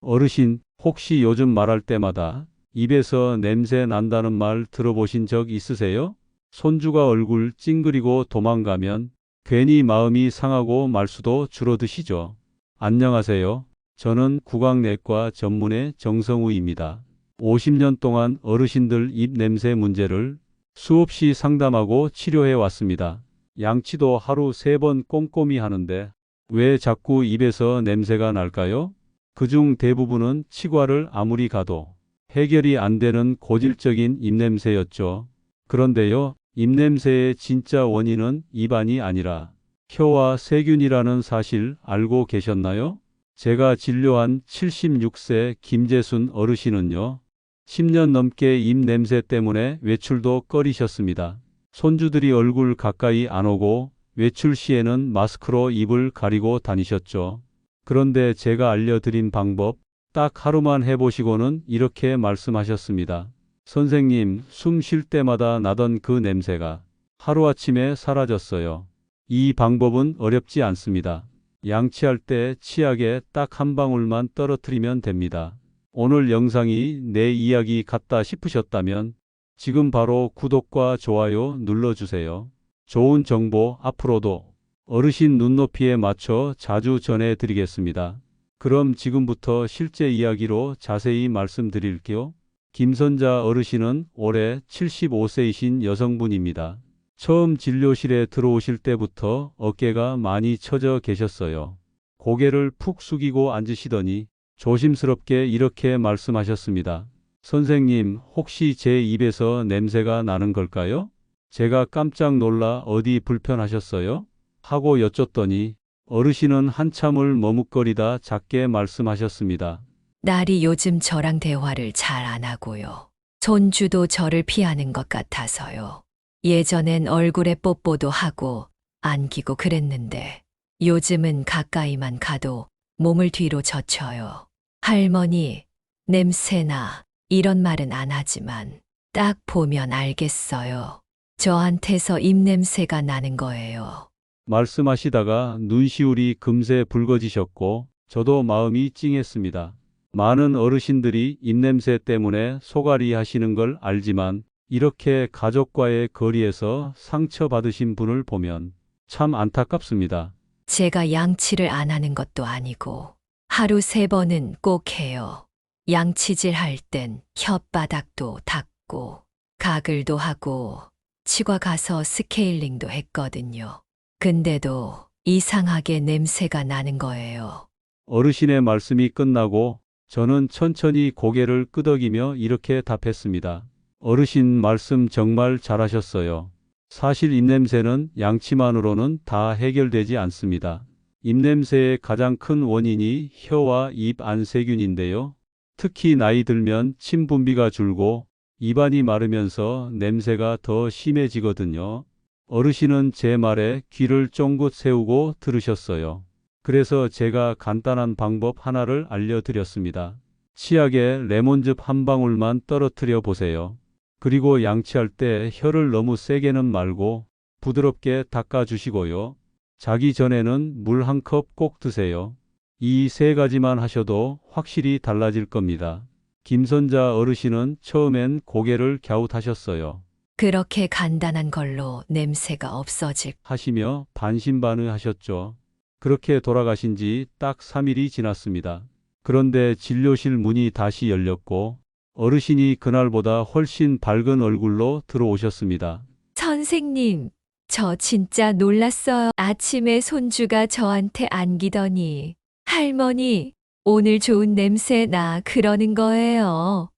어르신, 혹시 요즘 말할 때마다 입에서 냄새 난다는 말 들어보신 적 있으세요? 손주가 얼굴 찡그리고 도망가면 괜히 마음이 상하고 말수도 줄어드시죠. 안녕하세요. 저는 구강내과 전문의 정성우입니다. 50년 동안 어르신들 입 냄새 문제를 수없이 상담하고 치료해 왔습니다. 양치도 하루 세번 꼼꼼히 하는데 왜 자꾸 입에서 냄새가 날까요? 그중 대부분은 치과를 아무리 가도 해결이 안 되는 고질적인 입냄새였죠. 그런데요, 입냄새의 진짜 원인은 입안이 아니라 혀와 세균이라는 사실 알고 계셨나요? 제가 진료한 76세 김재순 어르신은요, 10년 넘게 입 냄새 때문에 외출도 꺼리셨습니다. 손주들이 얼굴 가까이 안 오고 외출 시에는 마스크로 입을 가리고 다니셨죠. 그런데 제가 알려드린 방법 딱 하루만 해보시고는 이렇게 말씀하셨습니다. 선생님, 숨 쉴 때마다 나던 그 냄새가 하루아침에 사라졌어요. 이 방법은 어렵지 않습니다. 양치할 때 치약에 딱 한 방울만 떨어뜨리면 됩니다. 오늘 영상이 내 이야기 같다 싶으셨다면 지금 바로 구독과 좋아요 눌러주세요. 좋은 정보 앞으로도 어르신 눈높이에 맞춰 자주 전해드리겠습니다. 그럼 지금부터 실제 이야기로 자세히 말씀드릴게요. 김선자 어르신은 올해 75세이신 여성분입니다. 처음 진료실에 들어오실 때부터 어깨가 많이 처져 계셨어요. 고개를 푹 숙이고 앉으시더니 조심스럽게 이렇게 말씀하셨습니다. 선생님, 혹시 제 입에서 냄새가 나는 걸까요? 제가 깜짝 놀라 어디 불편하셨어요? 하고 여쭸더니 어르신은 한참을 머뭇거리다 작게 말씀하셨습니다. 딸이 요즘 저랑 대화를 잘 안 하고요. 손주도 저를 피하는 것 같아서요. 예전엔 얼굴에 뽀뽀도 하고 안기고 그랬는데 요즘은 가까이만 가도 몸을 뒤로 젖혀요. 할머니, 냄새나 이런 말은 안 하지만 딱 보면 알겠어요. 저한테서 입냄새가 나는 거예요. 말씀하시다가 눈시울이 금세 붉어지셨고 저도 마음이 찡했습니다. 많은 어르신들이 입냄새 때문에 소갈이 하시는 걸 알지만 이렇게 가족과의 거리에서 상처받으신 분을 보면 참 안타깝습니다. 제가 양치를 안 하는 것도 아니고 하루 세 번은 꼭 해요. 양치질 할 땐 혓바닥도 닦고 가글도 하고 치과 가서 스케일링도 했거든요. 근데도 이상하게 냄새가 나는 거예요. 어르신의 말씀이 끝나고 저는 천천히 고개를 끄덕이며 이렇게 답했습니다. 어르신 말씀 정말 잘하셨어요. 사실 입냄새는 양치만으로는 다 해결되지 않습니다. 입냄새의 가장 큰 원인이 혀와 입 안세균인데요. 특히 나이 들면 침 분비가 줄고 입안이 마르면서 냄새가 더 심해지거든요. 어르신은 제 말에 귀를 쫑긋 세우고 들으셨어요. 그래서 제가 간단한 방법 하나를 알려드렸습니다. 치약에 레몬즙 한 방울만 떨어뜨려 보세요. 그리고 양치할 때 혀를 너무 세게는 말고 부드럽게 닦아주시고요. 자기 전에는 물 한 컵 꼭 드세요. 이 세 가지만 하셔도 확실히 달라질 겁니다. 김선자 어르신은 처음엔 고개를 갸웃하셨어요. 그렇게 간단한 걸로 냄새가 없어질 하시며 반신반의 하셨죠. 그렇게 돌아가신 지 딱 3일이 지났습니다. 그런데 진료실 문이 다시 열렸고 어르신이 그날보다 훨씬 밝은 얼굴로 들어오셨습니다. 선생님, 저 진짜 놀랐어요. 아침에 손주가 저한테 안기더니 할머니, 오늘 좋은 냄새 나 그러는 거예요.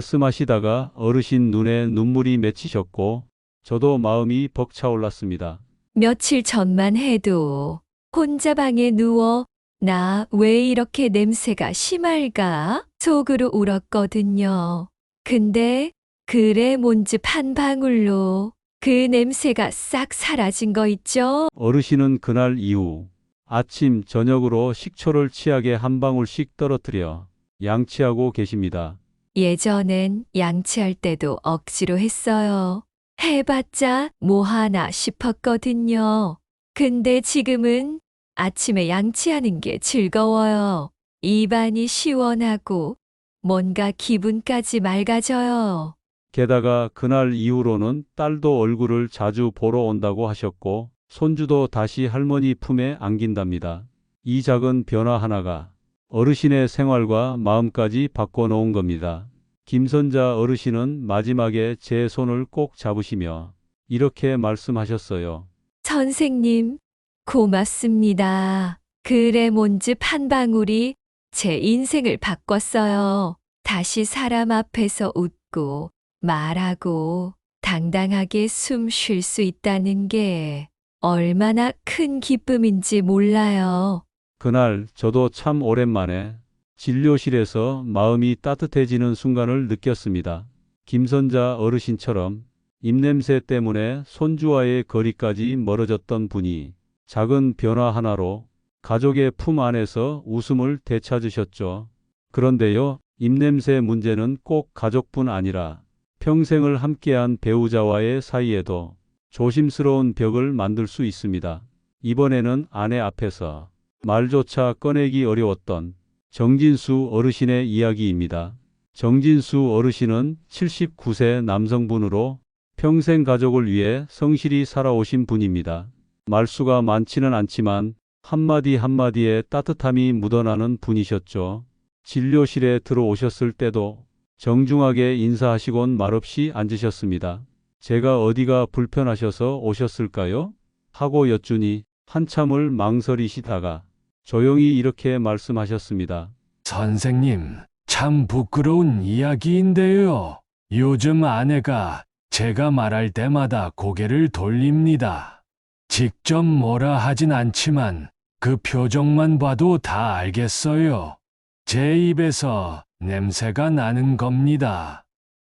말씀하시다가 어르신 눈에 눈물이 맺히셨고 저도 마음이 벅차올랐습니다. 며칠 전만 해도 혼자 방에 누워 나 왜 이렇게 냄새가 심할까? 속으로 울었거든요. 근데 그 레몬즙 한 방울로 그 냄새가 싹 사라진 거 있죠? 어르신은 그날 이후 아침 저녁으로 식초를 치약에 한 방울씩 떨어뜨려 양치하고 계십니다. 예전엔 양치할 때도 억지로 했어요. 해봤자 뭐 하나 싶었거든요. 근데 지금은 아침에 양치하는 게 즐거워요. 입안이 시원하고 뭔가 기분까지 맑아져요. 게다가 그날 이후로는 딸도 얼굴을 자주 보러 온다고 하셨고 손주도 다시 할머니 품에 안긴답니다. 이 작은 변화 하나가 어르신의 생활과 마음까지 바꿔놓은 겁니다. 김선자 어르신은 마지막에 제 손을 꼭 잡으시며 이렇게 말씀하셨어요. 선생님, 고맙습니다. 그 레몬즙 한 방울이 제 인생을 바꿨어요. 다시 사람 앞에서 웃고 말하고 당당하게 숨 쉴 수 있다는 게 얼마나 큰 기쁨인지 몰라요. 그날 저도 참 오랜만에 진료실에서 마음이 따뜻해지는 순간을 느꼈습니다. 김선자 어르신처럼 입냄새 때문에 손주와의 거리까지 멀어졌던 분이 작은 변화 하나로 가족의 품 안에서 웃음을 되찾으셨죠. 그런데요, 입냄새 문제는 꼭 가족뿐 아니라 평생을 함께한 배우자와의 사이에도 조심스러운 벽을 만들 수 있습니다. 이번에는 아내 앞에서 말조차 꺼내기 어려웠던 정진수 어르신의 이야기입니다. 정진수 어르신은 79세 남성분으로 평생 가족을 위해 성실히 살아오신 분입니다. 말수가 많지는 않지만 한마디 한마디에 따뜻함이 묻어나는 분이셨죠. 진료실에 들어오셨을 때도 정중하게 인사하시곤 말없이 앉으셨습니다. 제가 어디가 불편하셔서 오셨을까요? 하고 여쭈니 한참을 망설이시다가 조용히 이렇게 말씀하셨습니다. 선생님, 참 부끄러운 이야기인데요. 요즘 아내가 제가 말할 때마다 고개를 돌립니다. 직접 뭐라 하진 않지만 그 표정만 봐도 다 알겠어요. 제 입에서 냄새가 나는 겁니다.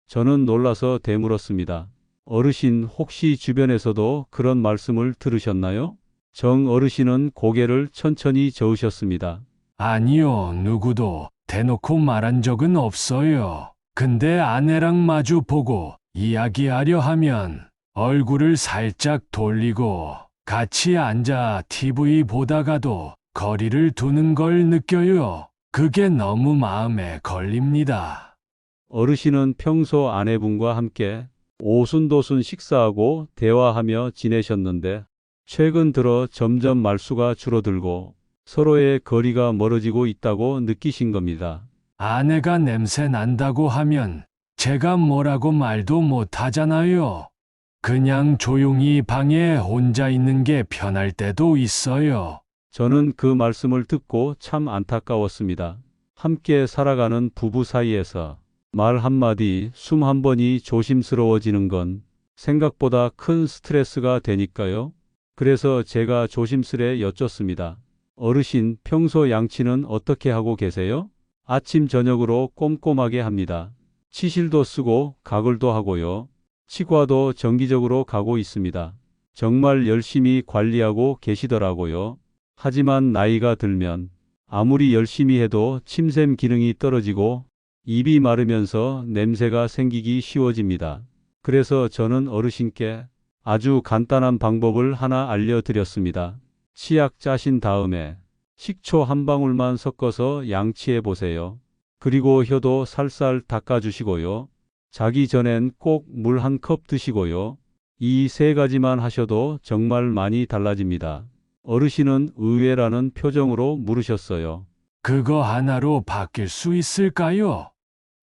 저는 놀라서 되물었습니다. 어르신 혹시 주변에서도 그런 말씀을 들으셨나요? 정 어르신은 고개를 천천히 저으셨습니다. 아니요, 누구도 대놓고 말한 적은 없어요. 근데 아내랑 마주 보고 이야기하려 하면 얼굴을 살짝 돌리고 같이 앉아 TV 보다가도 거리를 두는 걸 느껴요. 그게 너무 마음에 걸립니다. 어르신은 평소 아내분과 함께 오순도순 식사하고 대화하며 지내셨는데 최근 들어 점점 말수가 줄어들고 서로의 거리가 멀어지고 있다고 느끼신 겁니다. 아내가 냄새 난다고 하면 제가 뭐라고 말도 못 하잖아요. 그냥 조용히 방에 혼자 있는 게 편할 때도 있어요. 저는 그 말씀을 듣고 참 안타까웠습니다. 함께 살아가는 부부 사이에서 말 한마디, 숨 한 번이 조심스러워지는 건 생각보다 큰 스트레스가 되니까요. 그래서 제가 조심스레 여쭙습니다. 어르신, 평소 양치는 어떻게 하고 계세요? 아침, 저녁으로 꼼꼼하게 합니다. 치실도 쓰고 가글도 하고요. 치과도 정기적으로 가고 있습니다. 정말 열심히 관리하고 계시더라고요. 하지만 나이가 들면 아무리 열심히 해도 침샘 기능이 떨어지고 입이 마르면서 냄새가 생기기 쉬워집니다. 그래서 저는 어르신께 아주 간단한 방법을 하나 알려드렸습니다. 치약 짜신 다음에 식초 한 방울만 섞어서 양치해 보세요. 그리고 혀도 살살 닦아주시고요. 자기 전엔 꼭 물 한 컵 드시고요. 이 세 가지만 하셔도 정말 많이 달라집니다. 어르신은 의외라는 표정으로 물으셨어요. 그거 하나로 바뀔 수 있을까요?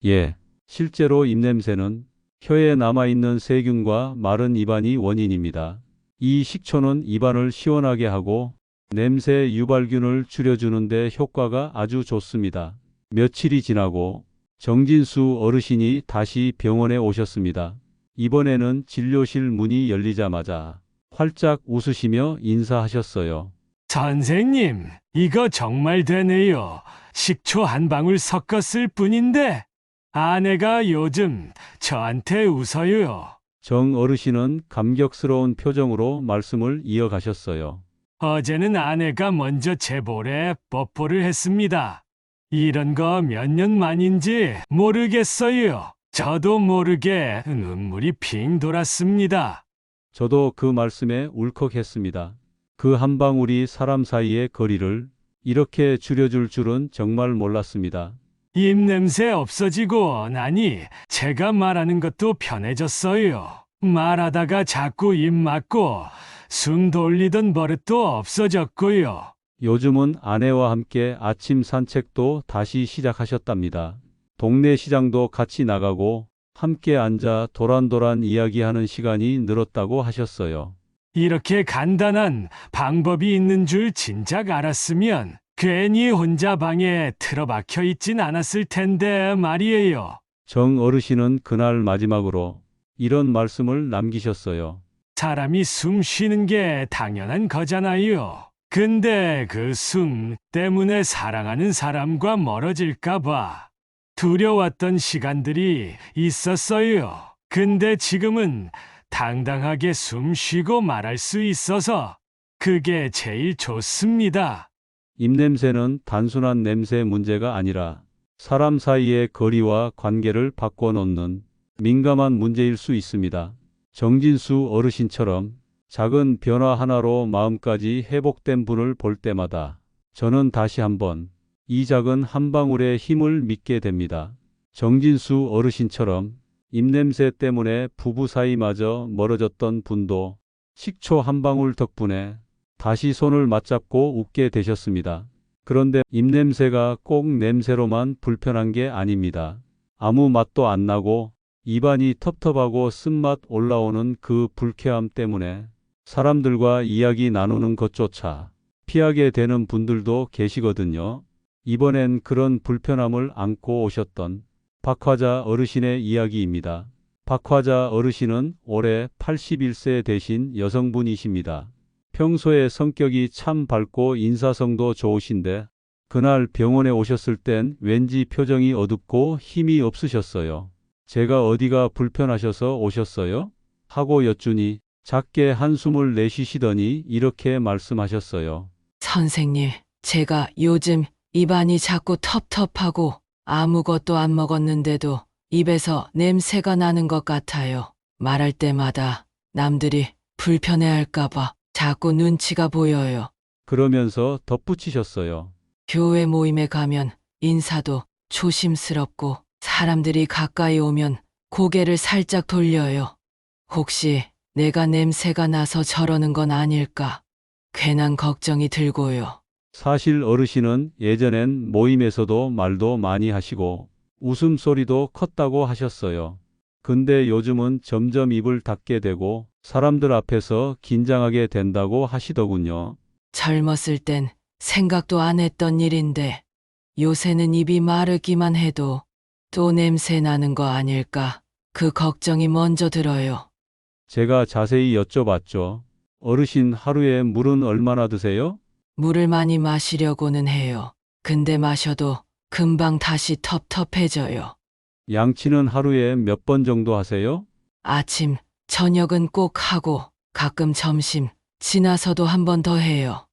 예, 실제로 입냄새는 혀에 남아있는 세균과 마른 입안이 원인입니다. 이 식초는 입안을 시원하게 하고 냄새 유발균을 줄여주는데 효과가 아주 좋습니다. 며칠이 지나고 정진수 어르신이 다시 병원에 오셨습니다. 이번에는 진료실 문이 열리자마자 활짝 웃으시며 인사하셨어요. 선생님, 이거 정말 되네요. 식초 한 방울 섞었을 뿐인데 아내가 요즘 저한테 웃어요. 정 어르신은 감격스러운 표정으로 말씀을 이어가셨어요. 어제는 아내가 먼저 제 볼에 뽀뽀를 했습니다. 이런 거 몇 년 만인지 모르겠어요. 저도 모르게 눈물이 핑 돌았습니다. 저도 그 말씀에 울컥했습니다. 그 한 방울이 사람 사이의 거리를 이렇게 줄여줄 줄은 정말 몰랐습니다. 입냄새 없어지고 나니 제가 말하는 것도 편해졌어요. 말하다가 자꾸 입 막고 숨 돌리던 버릇도 없어졌고요. 요즘은 아내와 함께 아침 산책도 다시 시작하셨답니다. 동네 시장도 같이 나가고 함께 앉아 도란도란 이야기하는 시간이 늘었다고 하셨어요. 이렇게 간단한 방법이 있는 줄 진작 알았으면 괜히 혼자 방에 틀어박혀 있진 않았을 텐데 말이에요. 정 어르신은 그날 마지막으로 이런 말씀을 남기셨어요. 사람이 숨 쉬는 게 당연한 거잖아요. 근데 그 숨 때문에 사랑하는 사람과 멀어질까봐 두려웠던 시간들이 있었어요. 근데 지금은 당당하게 숨 쉬고 말할 수 있어서 그게 제일 좋습니다. 입냄새는 단순한 냄새 문제가 아니라 사람 사이의 거리와 관계를 바꿔놓는 민감한 문제일 수 있습니다. 정진수 어르신처럼 작은 변화 하나로 마음까지 회복된 분을 볼 때마다 저는 다시 한번 이 작은 한 방울의 힘을 믿게 됩니다. 정진수 어르신처럼 입냄새 때문에 부부 사이마저 멀어졌던 분도 식초 한 방울 덕분에 다시 손을 맞잡고 웃게 되셨습니다. 그런데 입냄새가 꼭 냄새로만 불편한 게 아닙니다. 아무 맛도 안 나고 입안이 텁텁하고 쓴맛 올라오는 그 불쾌함 때문에 사람들과 이야기 나누는 것조차 피하게 되는 분들도 계시거든요. 이번엔 그런 불편함을 안고 오셨던 박화자 어르신의 이야기입니다. 박화자 어르신은 올해 81세 되신 여성분이십니다. 평소에 성격이 참 밝고 인사성도 좋으신데 그날 병원에 오셨을 땐 왠지 표정이 어둡고 힘이 없으셨어요. 제가 어디가 불편하셔서 오셨어요? 하고 여쭈니 작게 한숨을 내쉬시더니 이렇게 말씀하셨어요. 선생님, 제가 요즘 입안이 자꾸 텁텁하고 아무것도 안 먹었는데도 입에서 냄새가 나는 것 같아요. 말할 때마다 남들이 불편해할까봐 자꾸 눈치가 보여요. 그러면서 덧붙이셨어요. 교회 모임에 가면 인사도 조심스럽고 사람들이 가까이 오면 고개를 살짝 돌려요. 혹시 내가 냄새가 나서 저러는 건 아닐까? 괜한 걱정이 들고요. 사실 어르신은 예전엔 모임에서도 말도 많이 하시고 웃음소리도 컸다고 하셨어요. 근데 요즘은 점점 입을 닫게 되고 사람들 앞에서 긴장하게 된다고 하시더군요. 젊었을 땐 생각도 안 했던 일인데 요새는 입이 마르기만 해도 또 냄새 나는 거 아닐까? 그 걱정이 먼저 들어요. 제가 자세히 여쭤봤죠. 어르신 하루에 물은 얼마나 드세요? 물을 많이 마시려고는 해요. 근데 마셔도 금방 다시 텁텁해져요. 양치는 하루에 몇 번 정도 하세요? 아침, 저녁은 꼭 하고 가끔 점심 지나서도 한 번 더 해요.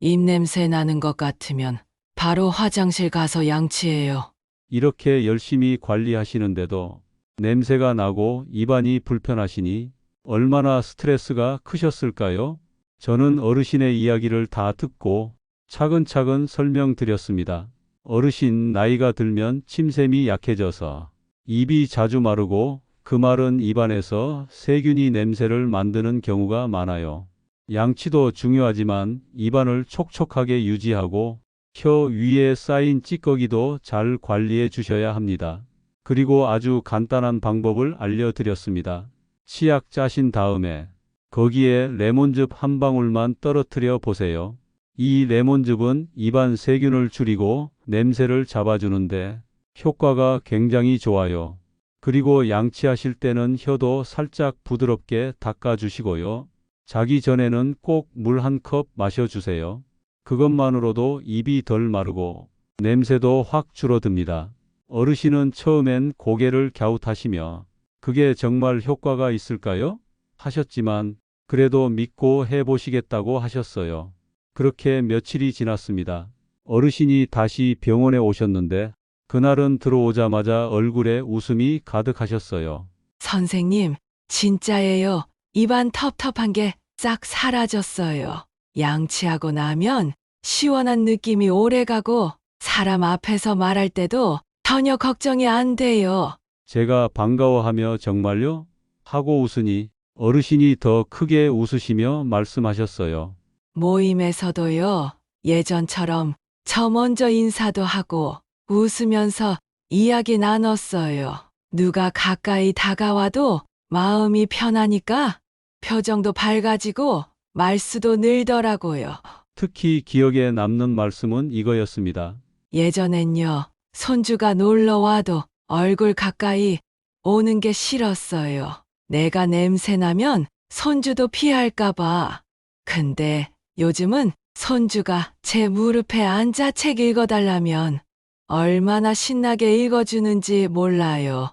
입냄새 나는 것 같으면 바로 화장실 가서 양치해요. 이렇게 열심히 관리하시는데도 냄새가 나고 입안이 불편하시니 얼마나 스트레스가 크셨을까요? 저는 어르신의 이야기를 다 듣고 차근차근 설명드렸습니다. 어르신 나이가 들면 침샘이 약해져서 입이 자주 마르고 그 마른 입안에서 세균이 냄새를 만드는 경우가 많아요. 양치도 중요하지만 입안을 촉촉하게 유지하고 혀 위에 쌓인 찌꺼기도 잘 관리해 주셔야 합니다. 그리고 아주 간단한 방법을 알려드렸습니다. 치약 짜신 다음에 거기에 레몬즙 한 방울만 떨어뜨려 보세요. 이 레몬즙은 입안 세균을 줄이고 냄새를 잡아주는데 효과가 굉장히 좋아요. 그리고 양치하실 때는 혀도 살짝 부드럽게 닦아주시고요. 자기 전에는 꼭 물 한 컵 마셔주세요. 그것만으로도 입이 덜 마르고 냄새도 확 줄어듭니다. 어르신은 처음엔 고개를 갸웃하시며 그게 정말 효과가 있을까요? 하셨지만 그래도 믿고 해보시겠다고 하셨어요. 그렇게 며칠이 지났습니다. 어르신이 다시 병원에 오셨는데 그날은 들어오자마자 얼굴에 웃음이 가득하셨어요. 선생님, 진짜예요. 입안 텁텁한 게 싹 사라졌어요. 양치하고 나면 시원한 느낌이 오래 가고 사람 앞에서 말할 때도 전혀 걱정이 안 돼요. 제가 반가워하며 정말요? 하고 웃으니 어르신이 더 크게 웃으시며 말씀하셨어요. 모임에서도요, 예전처럼 저 먼저 인사도 하고 웃으면서 이야기 나눴어요. 누가 가까이 다가와도 마음이 편하니까 표정도 밝아지고 말수도 늘더라고요. 특히 기억에 남는 말씀은 이거였습니다. 예전엔요, 손주가 놀러 와도 얼굴 가까이 오는 게 싫었어요. 내가 냄새 나면 손주도 피할까봐. 근데 요즘은 손주가 제 무릎에 앉아 책 읽어달라면 얼마나 신나게 읽어주는지 몰라요.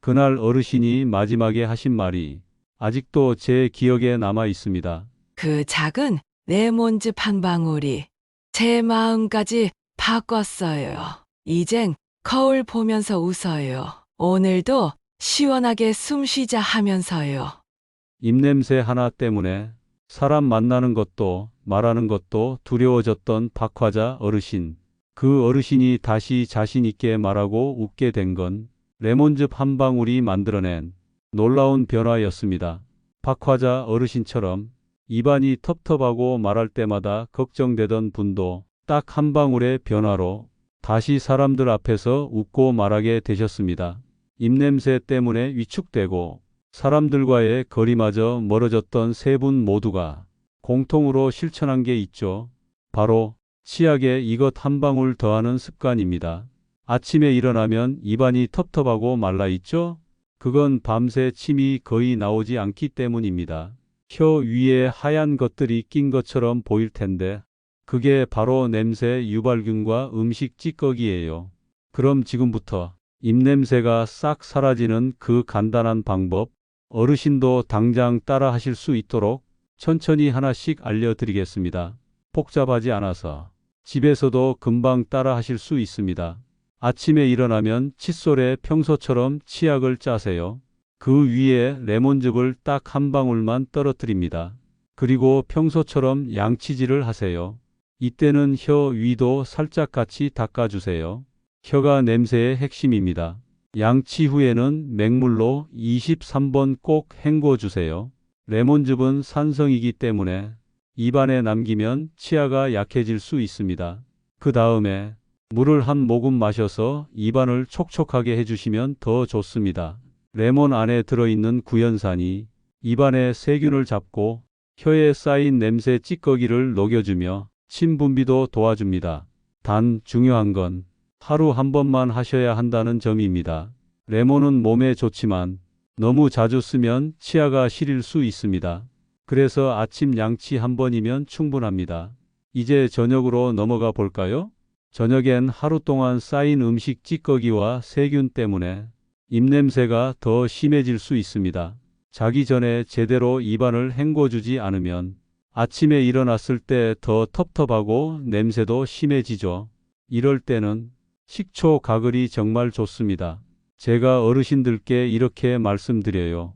그날 어르신이 마지막에 하신 말이 아직도 제 기억에 남아 있습니다. 그 작은 레몬즙 한 방울이 제 마음까지 바꿨어요. 이젠 거울 보면서 웃어요. 오늘도 시원하게 숨 쉬자 하면서요. 입냄새 하나 때문에 사람 만나는 것도 말하는 것도 두려워졌던 박화자 어르신. 그 어르신이 다시 자신 있게 말하고 웃게 된 건 레몬즙 한 방울이 만들어낸 놀라운 변화였습니다. 박화자 어르신처럼 입안이 텁텁하고 말할 때마다 걱정되던 분도 딱 한 방울의 변화로 다시 사람들 앞에서 웃고 말하게 되셨습니다. 입냄새 때문에 위축되고 사람들과의 거리마저 멀어졌던 세 분 모두가 공통으로 실천한 게 있죠. 바로 치약에 이것 한 방울 더하는 습관입니다. 아침에 일어나면 입안이 텁텁하고 말라 있죠? 그건 밤새 침이 거의 나오지 않기 때문입니다. 혀 위에 하얀 것들이 낀 것처럼 보일 텐데 그게 바로 냄새 유발균과 음식 찌꺼기예요. 그럼 지금부터 입냄새가 싹 사라지는 그 간단한 방법 어르신도 당장 따라 하실 수 있도록 천천히 하나씩 알려드리겠습니다. 복잡하지 않아서 집에서도 금방 따라 하실 수 있습니다. 아침에 일어나면 칫솔에 평소처럼 치약을 짜세요. 그 위에 레몬즙을 딱 한 방울만 떨어뜨립니다. 그리고 평소처럼 양치질을 하세요. 이때는 혀 위도 살짝 같이 닦아주세요. 혀가 냄새의 핵심입니다. 양치 후에는 맹물로 23번 꼭 헹궈주세요. 레몬즙은 산성이기 때문에 입안에 남기면 치아가 약해질 수 있습니다. 그 다음에 물을 한 모금 마셔서 입안을 촉촉하게 해주시면 더 좋습니다. 레몬 안에 들어있는 구연산이 입안의 세균을 잡고 혀에 쌓인 냄새 찌꺼기를 녹여주며 침 분비도 도와줍니다. 단 중요한 건 하루 한 번만 하셔야 한다는 점입니다. 레몬은 몸에 좋지만 너무 자주 쓰면 치아가 시릴 수 있습니다. 그래서 아침 양치 한 번이면 충분합니다. 이제 저녁으로 넘어가 볼까요? 저녁엔 하루 동안 쌓인 음식 찌꺼기와 세균 때문에 입냄새가 더 심해질 수 있습니다. 자기 전에 제대로 입안을 헹궈주지 않으면 아침에 일어났을 때 더 텁텁하고 냄새도 심해지죠. 이럴 때는 식초 가글이 정말 좋습니다. 제가 어르신들께 이렇게 말씀드려요.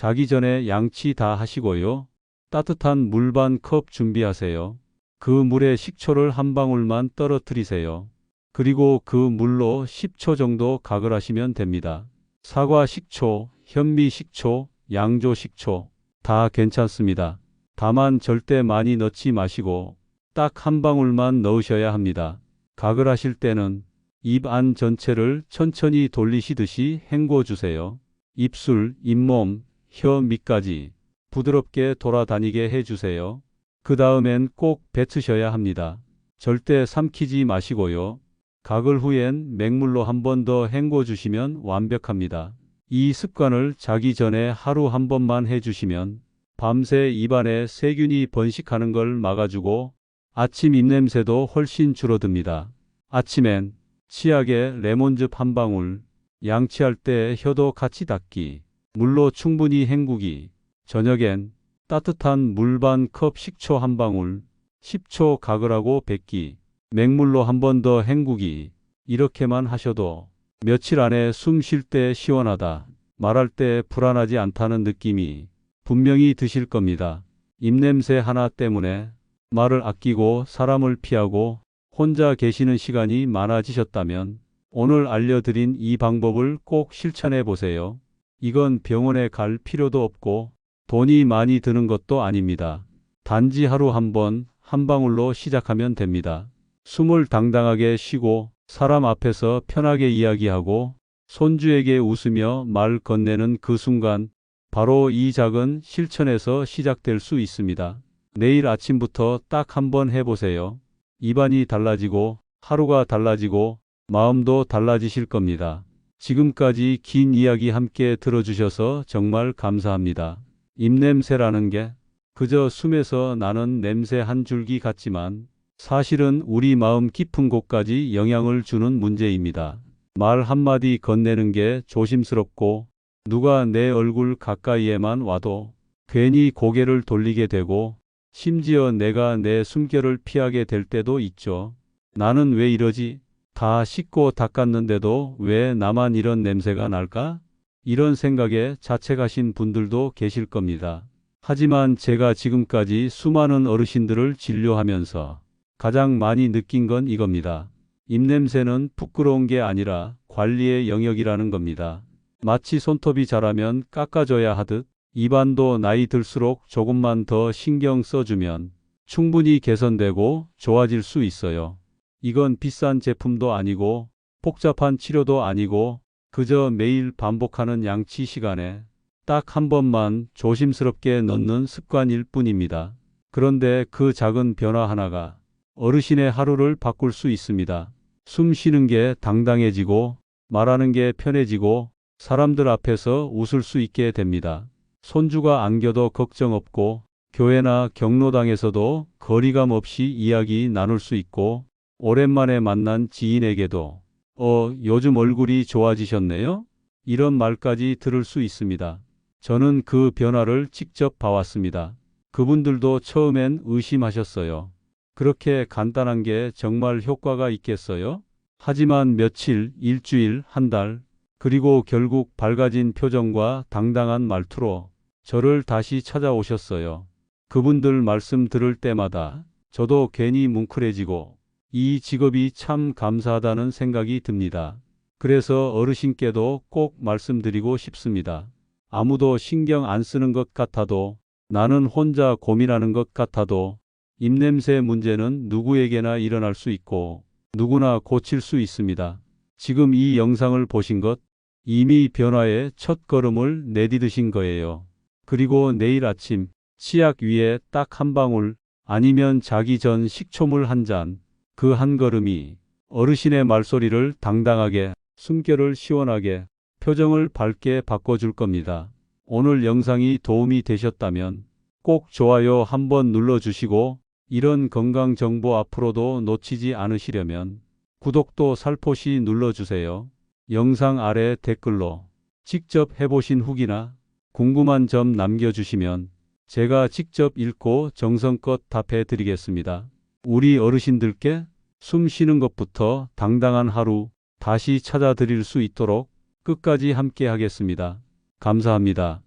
자기 전에 양치 다 하시고요. 따뜻한 물 반 컵 준비하세요. 그 물에 식초를 한 방울만 떨어뜨리세요. 그리고 그 물로 10초 정도 가글 하시면 됩니다. 사과 식초, 현미 식초, 양조 식초 다 괜찮습니다. 다만 절대 많이 넣지 마시고 딱 한 방울만 넣으셔야 합니다. 가글 하실 때는 입 안 전체를 천천히 돌리시듯이 헹궈 주세요. 입술, 잇몸, 혀 밑까지 부드럽게 돌아다니게 해주세요. 그 다음엔 꼭 뱉으셔야 합니다. 절대 삼키지 마시고요. 가글 후엔 맹물로 한 번 더 헹궈 주시면 완벽합니다. 이 습관을 자기 전에 하루 한 번만 해주시면 밤새 입안에 세균이 번식하는 걸 막아주고 아침 입냄새도 훨씬 줄어듭니다. 아침엔 치약에 레몬즙 한 방울, 양치할 때 혀도 같이 닦기, 물로 충분히 헹구기, 저녁엔 따뜻한 물 반 컵 식초 한 방울, 10초 가글하고 뱉기, 맹물로 한 번 더 헹구기, 이렇게만 하셔도 며칠 안에 숨 쉴 때 시원하다, 말할 때 불안하지 않다는 느낌이 분명히 드실 겁니다. 입냄새 하나 때문에 말을 아끼고 사람을 피하고 혼자 계시는 시간이 많아지셨다면 오늘 알려드린 이 방법을 꼭 실천해 보세요. 이건 병원에 갈 필요도 없고 돈이 많이 드는 것도 아닙니다. 단지 하루 한 번, 한 방울로 시작하면 됩니다. 숨을 당당하게 쉬고 사람 앞에서 편하게 이야기하고 손주에게 웃으며 말 건네는 그 순간 바로 이 작은 실천에서 시작될 수 있습니다. 내일 아침부터 딱 한 번 해보세요. 입안이 달라지고 하루가 달라지고 마음도 달라지실 겁니다. 지금까지 긴 이야기 함께 들어주셔서 정말 감사합니다. 입냄새라는 게 그저 숨에서 나는 냄새 한 줄기 같지만 사실은 우리 마음 깊은 곳까지 영향을 주는 문제입니다. 말 한마디 건네는 게 조심스럽고 누가 내 얼굴 가까이에만 와도 괜히 고개를 돌리게 되고 심지어 내가 내 숨결을 피하게 될 때도 있죠. 나는 왜 이러지? 다 씻고 닦았는데도 왜 나만 이런 냄새가 날까? 이런 생각에 자책하신 분들도 계실 겁니다. 하지만 제가 지금까지 수많은 어르신들을 진료하면서 가장 많이 느낀 건 이겁니다. 입냄새는 부끄러운 게 아니라 관리의 영역이라는 겁니다. 마치 손톱이 자라면 깎아줘야 하듯 입안도 나이 들수록 조금만 더 신경 써주면 충분히 개선되고 좋아질 수 있어요. 이건 비싼 제품도 아니고 복잡한 치료도 아니고 그저 매일 반복하는 양치 시간에 딱 한 번만 조심스럽게 넣는 습관일 뿐입니다. 그런데 그 작은 변화 하나가 어르신의 하루를 바꿀 수 있습니다. 숨 쉬는 게 당당해지고 말하는 게 편해지고 사람들 앞에서 웃을 수 있게 됩니다. 손주가 안겨도 걱정 없고 교회나 경로당에서도 거리감 없이 이야기 나눌 수 있고 오랜만에 만난 지인에게도 어, 요즘 얼굴이 좋아지셨네요? 이런 말까지 들을 수 있습니다. 저는 그 변화를 직접 봐왔습니다. 그분들도 처음엔 의심하셨어요. 그렇게 간단한 게 정말 효과가 있겠어요? 하지만 며칠, 일주일, 한 달, 그리고 결국 밝아진 표정과 당당한 말투로 저를 다시 찾아오셨어요. 그분들 말씀 들을 때마다 저도 괜히 뭉클해지고 이 직업이 참 감사하다는 생각이 듭니다. 그래서 어르신께도 꼭 말씀드리고 싶습니다. 아무도 신경 안 쓰는 것 같아도 나는 혼자 고민하는 것 같아도 입냄새 문제는 누구에게나 일어날 수 있고 누구나 고칠 수 있습니다. 지금 이 영상을 보신 것 이미 변화의 첫 걸음을 내디드신 거예요. 그리고 내일 아침 치약 위에 딱 한 방울 아니면 자기 전 식초물 한 잔, 그 한 걸음이 어르신의 말소리를 당당하게, 숨결을 시원하게, 표정을 밝게 바꿔줄 겁니다. 오늘 영상이 도움이 되셨다면 꼭 좋아요 한번 눌러주시고 이런 건강 정보 앞으로도 놓치지 않으시려면 구독도 살포시 눌러주세요. 영상 아래 댓글로 직접 해보신 후기나 궁금한 점 남겨주시면 제가 직접 읽고 정성껏 답해 드리겠습니다. 우리 어르신들께 숨 쉬는 것부터 당당한 하루 다시 찾아드릴 수 있도록 끝까지 함께 하겠습니다. 감사합니다.